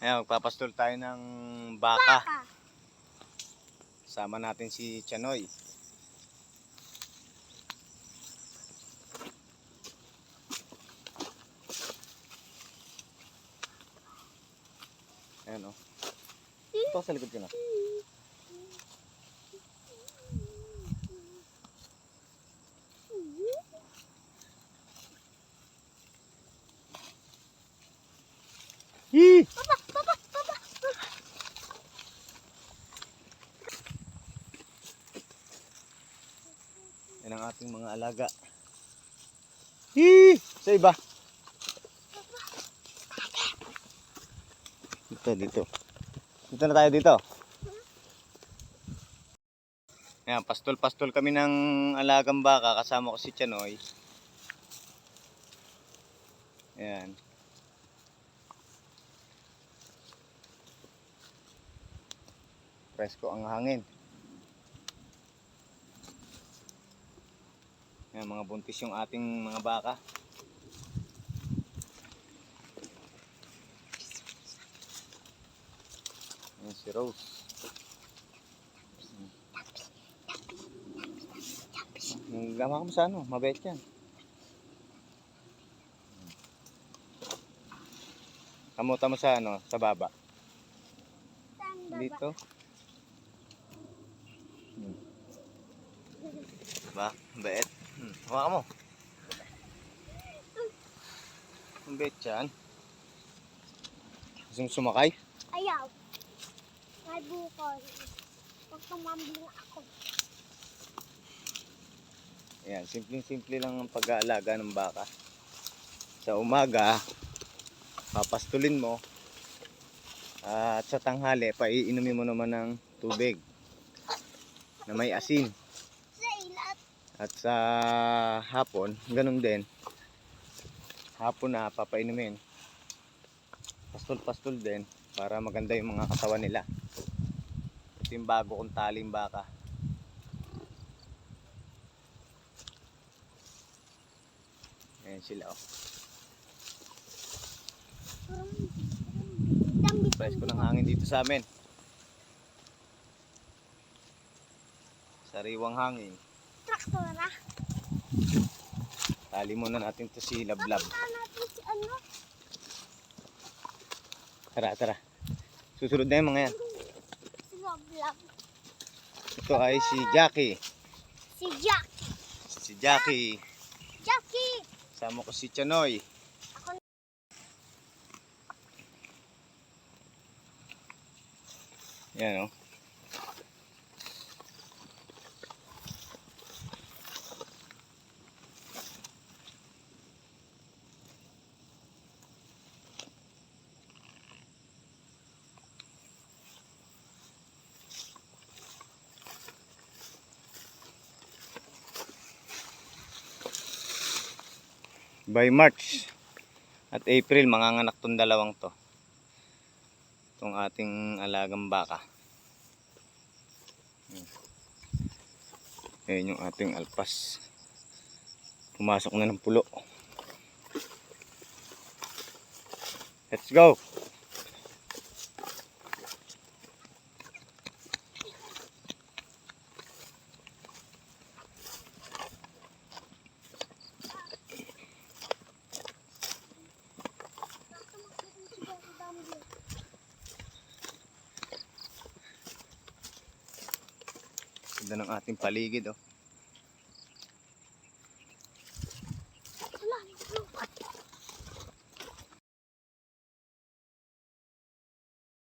Ayan, magpapastol tayo ng baka. Baka. Sama natin si Chanoy. Ayan o. Ito sa likod ko na. Yee! Yan ang ating mga alaga. Hee! Sa iba. Dito, dito. Dito na tayo dito. Ayan, pastol-pastol kami ng alagang baka. Kasama ko si Chanoy. Ayan. Presko ang hangin. Yan, mga buntis yung ating mga baka. Yan si Rose. Gama mo sa ano, mabait yan. Kamuta mo sa ano, sa baba? Dito. Hmm. Ba, bait. Hmm. Hawakan mo. Ang bait yan. Gusto mo sumakay? Ayaw. May bukol. Huwag tumambling ako. Ayan, simpleng-simple lang ang pag-aalaga ng baka. Sa umaga, papastulin mo. At sa tanghali, paiinumin mo naman ng tubig na may asin. At sa hapon, ganun din. Hapon na papainumin. Pastol-pastol din para maganda yung mga katawan nila. Ito yung bago kong taling baka. Ayan sila oh. Dambit. Presko ng hangin dito sa amin. Sariwang hangin. Traktora. Tali muna natin to si Lablab. Natin si ano. Tara, tara. Susunod na yung mga yan. Si Loblab. Ito ay si Jackie. Si Jack. Si Jackie. Jackie. Sama ko si Chanoy. Ako Yan oh. By March at April, manganganak tong dalawang to. Itong ating alagang baka. Ayan yung ating alpas. Pumasok na ng pulo. Let's go! Ganda ng ating paligid oh.